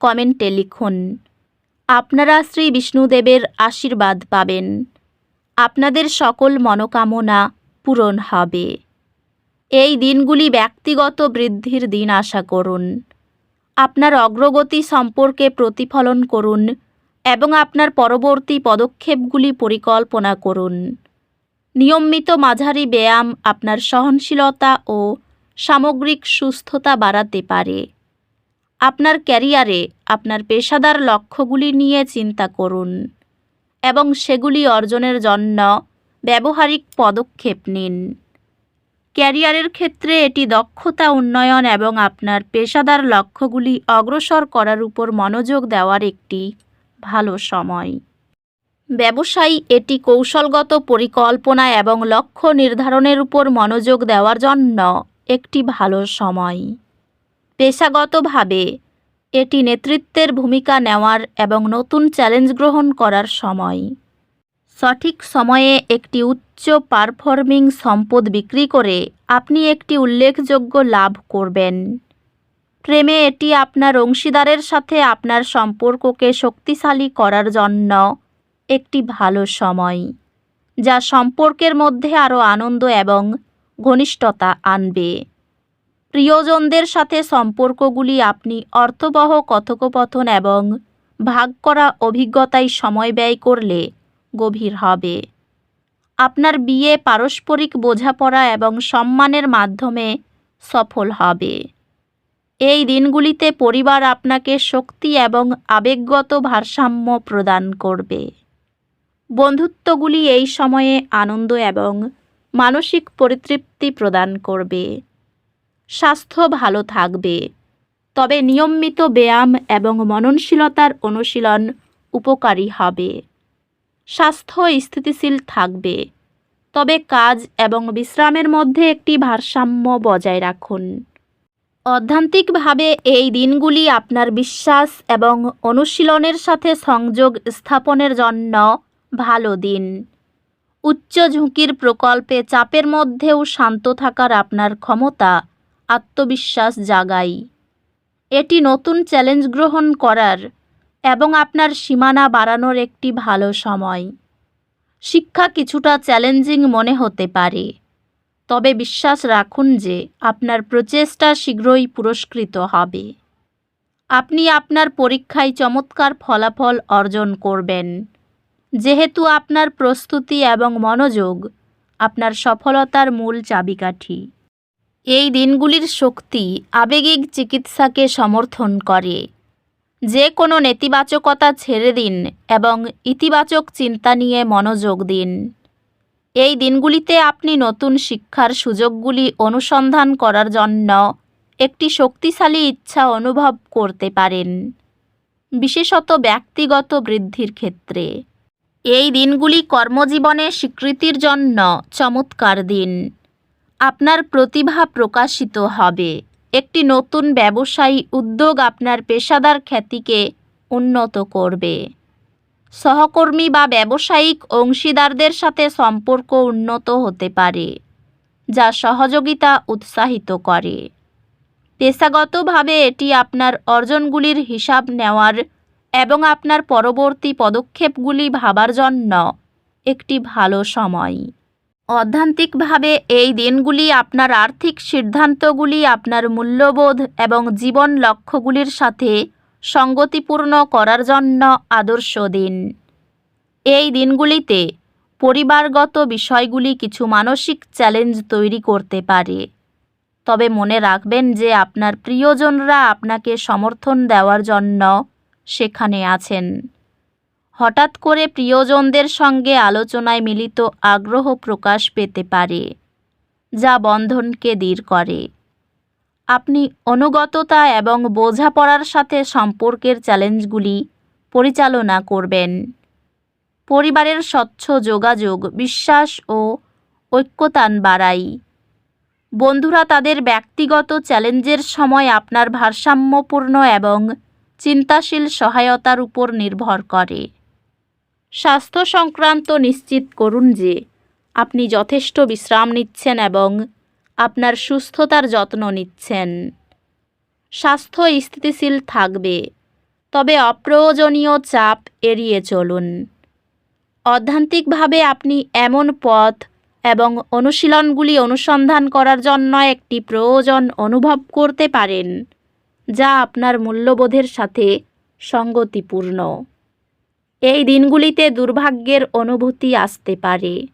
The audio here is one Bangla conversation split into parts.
কমেন্টে লিখুন। আপনারা শ্রী বিষ্ণুদেবের আশীর্বাদ পাবেন। আপনাদের সকল মনোকামনা পূরণ হবে। এই দিনগুলি ব্যক্তিগত বৃদ্ধির দিন আশা করুন। আপনার অগ্রগতি সম্পর্কে প্রতিফলন করুন এবং আপনার পরবর্তী পদক্ষেপগুলি পরিকল্পনা করুন। নিয়মিত মাঝারি ব্যায়াম আপনার সহনশীলতা ও সামগ্রিক সুস্থতা বাড়াতে পারে। আপনার ক্যারিয়ারে আপনার পেশাদার লক্ষ্যগুলি নিয়ে চিন্তা করুন এবং সেগুলি অর্জনের জন্য ব্যবহারিক পদক্ষেপ নিন। ক্যারিয়ারের ক্ষেত্রে এটি দক্ষতা, উন্নয়ন এবং আপনার পেশাদার লক্ষ্যগুলি অগ্রসর করার উপর মনোযোগ দেওয়ার একটি ভালো সময়। ব্যবসায়ী, এটি কৌশলগত পরিকল্পনা এবং লক্ষ্য নির্ধারণের উপর মনোযোগ দেওয়ার জন্য একটি ভালো সময়। পেশাগতভাবে এটি নেতৃত্বের ভূমিকা নেওয়ার এবং নতুন চ্যালেঞ্জ গ্রহণ করার সময়। সঠিক সময়ে একটি উচ্চ পারফর্মিং সম্পদ বিক্রি করে আপনি একটি উল্লেখযোগ্য লাভ করবেন। প্রেমে এটি আপনার অংশীদারের সাথে আপনার সম্পর্ককে শক্তিশালী করার জন্য একটি ভালো সময়, যা সম্পর্কের মধ্যে আরও আনন্দ এবং ঘনিষ্ঠতা আনবে। প্রিয়জনদের সাথে সম্পর্কগুলি আপনি অর্থবহ কথোপকথন এবং ভাগ করা অভিজ্ঞতায় সময় ব্যয় করলে গভীর হবে। আপনার বিয়ে পারস্পরিক বোঝাপড়া এবং সম্মানের মাধ্যমে সফল হবে। এই দিনগুলিতে পরিবার আপনাকে শক্তি এবং আবেগগত ভারসাম্য প্রদান করবে। বন্ধুত্বগুলি এই সময়ে আনন্দ এবং মানসিক পরিতৃপ্তি প্রদান করবে। স্বাস্থ্য ভালো থাকবে। তবে নিয়মিত ব্যায়াম এবং মননশীলতার অনুশীলন উপকারী হবে। স্বাস্থ্য স্থিতিশীল থাকবে। তবে কাজ এবং বিশ্রামের মধ্যে একটি ভারসাম্য বজায় রাখুন। অধ্যান্তিকভাবে এই দিনগুলি আপনার বিশ্বাস এবং অনুশীলনের সাথে সংযোগ স্থাপনের জন্য ভালো দিন। উচ্চ ঝুঁকির প্রকল্পে চাপের মধ্যেও শান্ত থাকার আপনার ক্ষমতা আত্মবিশ্বাস জাগাই। এটি নতুন চ্যালেঞ্জ গ্রহণ করার এবং আপনার সীমানা বাড়ানোর একটি ভালো সময়। শিক্ষা কিছুটা চ্যালেঞ্জিং মনে হতে পারে। তবে বিশ্বাস রাখুন যে আপনার প্রচেষ্টা শীঘ্রই পুরস্কৃত হবে। আপনি আপনার পরীক্ষায় চমৎকার ফলাফল অর্জন করবেন। যেহেতু আপনার প্রস্তুতি এবং মনোযোগ আপনার সফলতার মূল চাবিকাঠি। এই দিনগুলির শক্তি আবেগিক চিকিৎসাকে সমর্থন করে। যে কোনো নেতিবাচকতা ছেড়ে দিন এবং ইতিবাচক চিন্তা নিয়ে মনোযোগ দিন। এই দিনগুলিতে আপনি নতুন শিক্ষার সুযোগগুলি অনুসন্ধান করার জন্য একটি শক্তিশালী ইচ্ছা অনুভব করতে পারেন, বিশেষত ব্যক্তিগত বৃদ্ধির ক্ষেত্রে। এই দিনগুলি কর্মজীবনে স্বীকৃতির জন্য চমৎকার দিন। আপনার প্রতিভা প্রকাশিত হবে। একটি নতুন ব্যবসায়ী উদ্যোগ আপনার পেশাদার খ্যাতিকে উন্নত করবে। সহকর্মী বা ব্যবসায়িক অংশীদারদের সাথে সম্পর্ক উন্নত হতে পারে, যা সহযোগিতা উৎসাহিত করে। পেশাগতভাবে এটি আপনার অর্জনগুলির হিসাব নেওয়ার এবং আপনার পরবর্তী পদক্ষেপগুলি ভাবার জন্য একটি ভালো সময়। অধ্যান্তিকভাবে এই দিনগুলি আপনার আর্থিক সিদ্ধান্তগুলি, আপনার মূল্যবোধ এবং জীবন লক্ষ্যগুলির সাথে সঙ্গতিপূর্ণ করার জন্য আদর্শ দিন। এই দিনগুলিতে পরিবারগত বিষয়গুলি কিছু মানসিক চ্যালেঞ্জ তৈরি করতে পারে। তবে মনে রাখবেন যে আপনার প্রিয়জনরা আপনাকে সমর্থন দেওয়ার জন্য সেখানে আছেন। হঠাৎ করে প্রিয়জনদের সঙ্গে আলোচনায় মিলিত আগ্রহ প্রকাশ পেতে পারে, যা বন্ধনকে দৃঢ় করে। আপনি অনুগততা এবং বোঝাপড়ার সাথে সম্পর্কের চ্যালেঞ্জগুলি পরিচালনা করবেন। পরিবারের স্বচ্ছ যোগাযোগ, বিশ্বাস ও ঐক্যতান বাড়াই। বন্ধুরা তাদের ব্যক্তিগত চ্যালেঞ্জের সময় আপনার ভারসাম্যপূর্ণ এবং চিন্তাশীল সহায়তার উপর নির্ভর করে। স্বাস্থ্য সংক্রান্ত নিশ্চিত করুন যে আপনি যথেষ্ট বিশ্রাম নিচ্ছেন এবং আপনার সুস্থতার যত্ন নিচ্ছেন। স্বাস্থ্য স্থিতিশীল থাকবে, তবে অপ্রয়োজনীয় চাপ এড়িয়ে চলুন। অধ্যান্তিকভাবে আপনি এমন পথ এবং অনুশীলনগুলি অনুসন্ধান করার জন্য একটি প্রয়োজন অনুভব করতে পারেন, যা আপনার মূল্যবোধের সাথে সঙ্গতিপূর্ণ। এই দিনগুলিতে দুর্ভাগ্যের অনুভূতি আসতে পারে।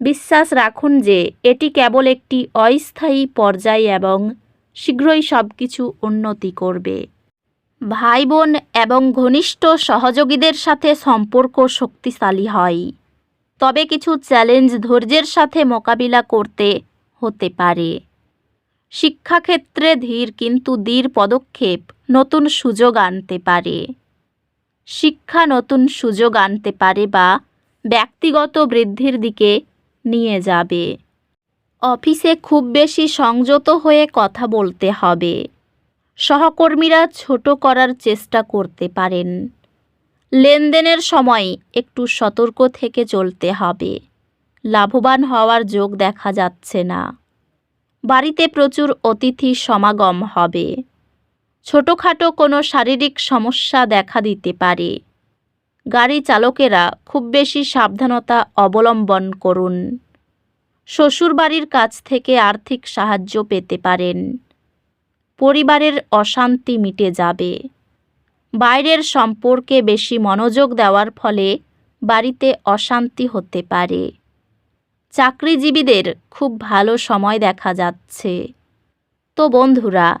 বিশ্বাস রাখুন যে, এটি কেবল একটি অস্থায়ী পর্যায় এবং শীঘ্রই সব কিছু উন্নতি করবে। ভাই বোন এবং ঘনিষ্ঠ সহযোগীদের সাথে সম্পর্ক শক্তিশালী হয়। তবে কিছু চ্যালেঞ্জ ধৈর্যের সাথে মোকাবিলা করতে হতে পারে। শিক্ষাক্ষেত্রে ধীর কিন্তু দৃঢ় পদক্ষেপ নতুন সুযোগ আনতে পারে। শিক্ষা নতুন সুযোগ আনতে পারে বা ব্যক্তিগত বৃদ্ধির দিকে নিয়ে যাবে। অফিসে খুব বেশি সংযত হয়ে কথা বলতে হবে। সহকর্মীরা ছোট করার চেষ্টা করতে পারেন। লেনদেনের সময় একটু সতর্ক থেকে চলতে হবে। লাভবান হওয়ার যোগ দেখা যাচ্ছে না। বাড়িতে প্রচুর অতিথি সমাগম হবে। ছোটোখাটো কোনো শারীরিক সমস্যা দেখা দিতে পারে। গাড়ি চালকেরা খুব বেশি সাবধানতা অবলম্বন করুন। শ্বশুরবাড়ির কাছ থেকে আর্থিক সাহায্য পেতে পারেন। পরিবারের অশান্তি মিটে যাবে। বাইরের সম্পর্কে বেশি মনোযোগ দেওয়ার ফলে বাড়িতে অশান্তি হতে পারে। চাকরিজীবীদের খুব ভালো সময় দেখা যাচ্ছে। তো বন্ধুরা